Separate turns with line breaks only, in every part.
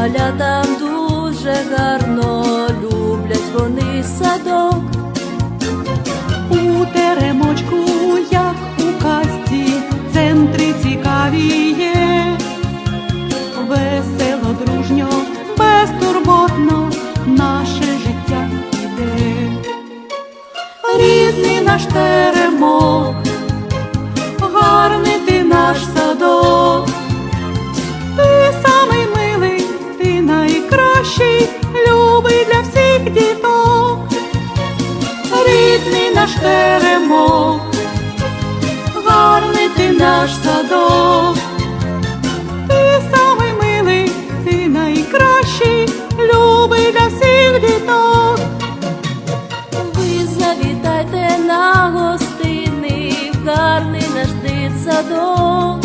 малятам дуже гарно, люблять вони садок.
У теремочку, як у казці, центри цікаві теремок, гарний ти наш садок, ти самий милий, ти найкращий, любий для всіх діток.
Ви завітайте на гостини, гарний наш дитсадок.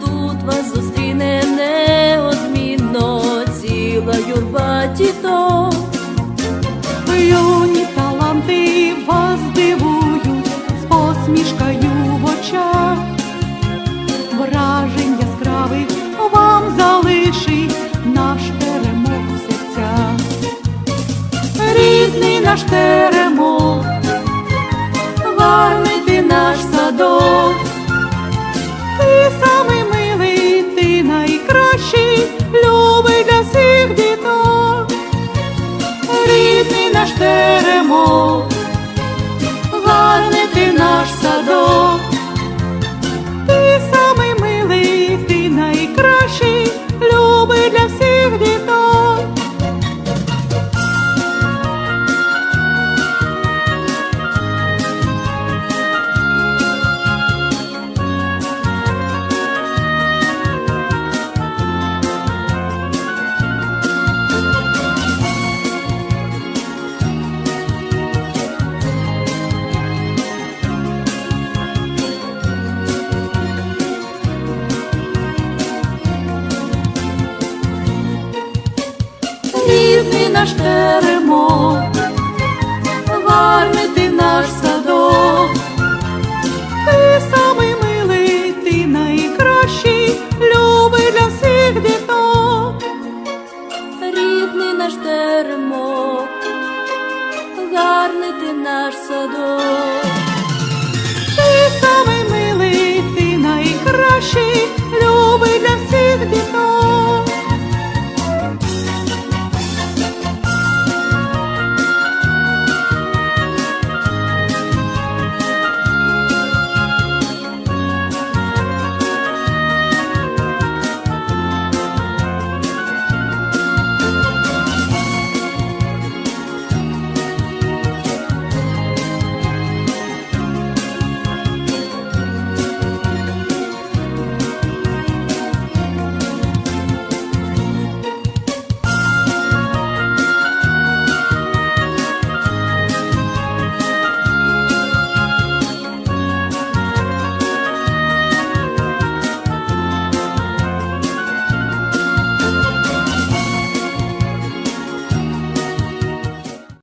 Тут вас зустріне неодмінно ціла юрба діток.
Очах. Вражень яскравих вам залишить наш теремок в серцях. Рідний наш теремок, гарний ти наш садок. Гарний ти наш садок, ти самий милий, ти найкращий, любий для всіх діток. Рідний наш теремок, гарний ти наш садок. Ти самий милий, ти найкращий,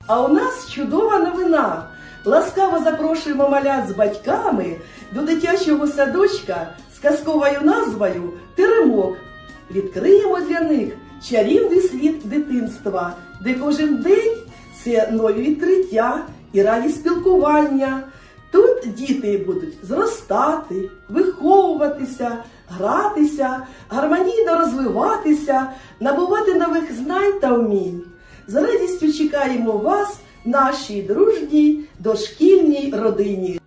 А у нас чудова новина. Ласкаво запрошуємо малят з батьками до дитячого садочка з казковою назвою Теремок. Відкриємо для них чарівний світ дитинства, де кожен день це нові відкриття і радість спілкування. Тут діти будуть зростати, виховуватися, гратися, гармонійно розвиватися, набувати нових знань та вмінь. З радістю чекаємо вас, нашій дружній дошкільній родині.